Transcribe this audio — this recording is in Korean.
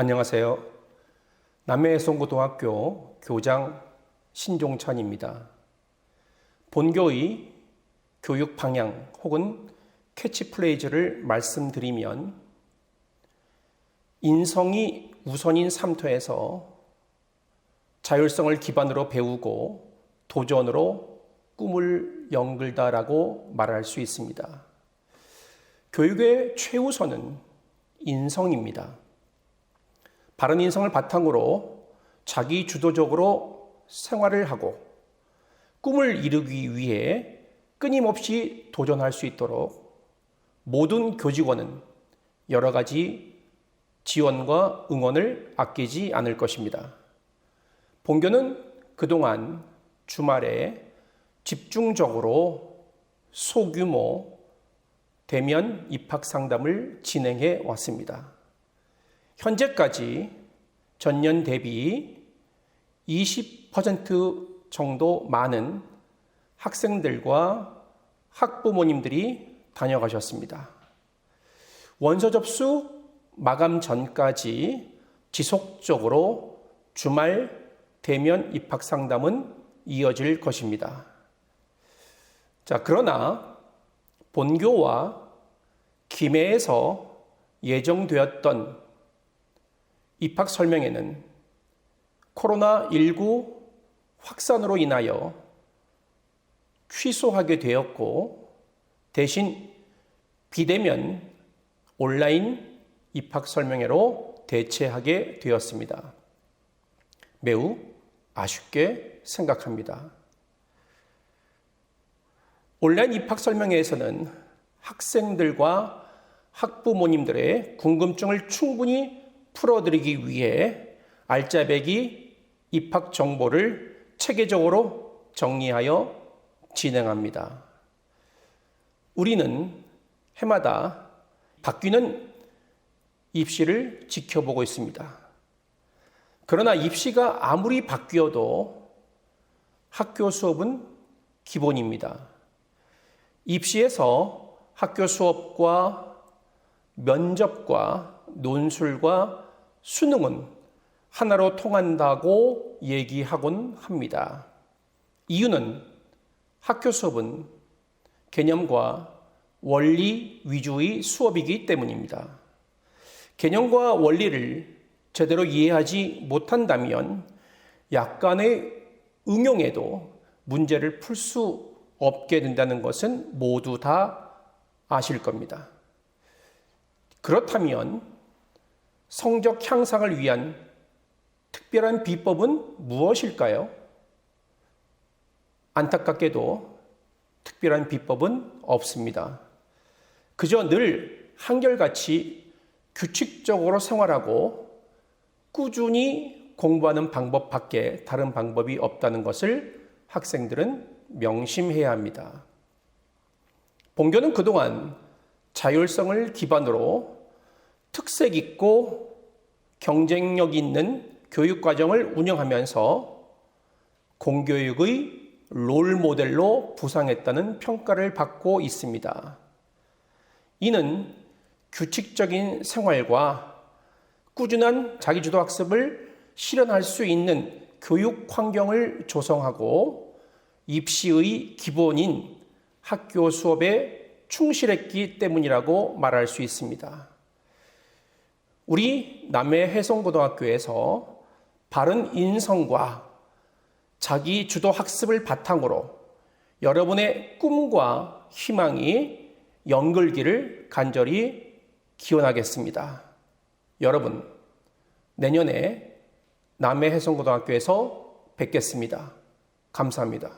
안녕하세요. 남해송고등학교 교장 신종찬입니다. 본교의 교육 방향 혹은 캐치플레이즈를 말씀드리면 인성이 우선인 삼터에서 자율성을 기반으로 배우고 도전으로 꿈을 연글다라고 말할 수 있습니다. 교육의 최우선은 인성입니다. 바른 인성을 바탕으로 자기 주도적으로 생활을 하고 꿈을 이루기 위해 끊임없이 도전할 수 있도록 모든 교직원은 여러 가지 지원과 응원을 아끼지 않을 것입니다. 본교는 그동안 주말에 집중적으로 소규모 대면 입학 상담을 진행해 왔습니다. 현재까지 전년 대비 20% 정도 많은 학생들과 학부모님들이 다녀가셨습니다. 원서 접수 마감 전까지 지속적으로 주말 대면 입학 상담은 이어질 것입니다. 자, 그러나 본교와 김해에서 예정되었던 입학 설명회는 코로나19 확산으로 인하여 취소하게 되었고 대신 비대면 온라인 입학 설명회로 대체하게 되었습니다. 매우 아쉽게 생각합니다. 온라인 입학 설명회에서는 학생들과 학부모님들의 궁금증을 충분히 풀어드리기 위해 알짜배기 입학 정보를 체계적으로 정리하여 진행합니다. 우리는 해마다 바뀌는 입시를 지켜보고 있습니다. 그러나 입시가 아무리 바뀌어도 학교 수업은 기본입니다. 입시에서 학교 수업과 면접과 논술과 수능은 하나로 통한다고 얘기하곤 합니다. 이유는 학교 수업은 개념과 원리 위주의 수업이기 때문입니다. 개념과 원리를 제대로 이해하지 못한다면 약간의 응용에도 문제를 풀 수 없게 된다는 것은 모두 다 아실 겁니다. 그렇다면 성적 향상을 위한 특별한 비법은 무엇일까요? 안타깝게도 특별한 비법은 없습니다. 그저 늘 한결같이 규칙적으로 생활하고 꾸준히 공부하는 방법밖에 다른 방법이 없다는 것을 학생들은 명심해야 합니다. 본교는 그동안 자율성을 기반으로 특색 있고 경쟁력 있는 교육 과정을 운영하면서 공교육의 롤 모델로 부상했다는 평가를 받고 있습니다. 이는 규칙적인 생활과 꾸준한 자기주도 학습을 실현할 수 있는 교육 환경을 조성하고 입시의 기본인 학교 수업에 충실했기 때문이라고 말할 수 있습니다. 우리 남해 해성고등학교에서 바른 인성과 자기 주도 학습을 바탕으로 여러분의 꿈과 희망이 연글기를 간절히 기원하겠습니다. 여러분, 내년에 남해 해성고등학교에서 뵙겠습니다. 감사합니다.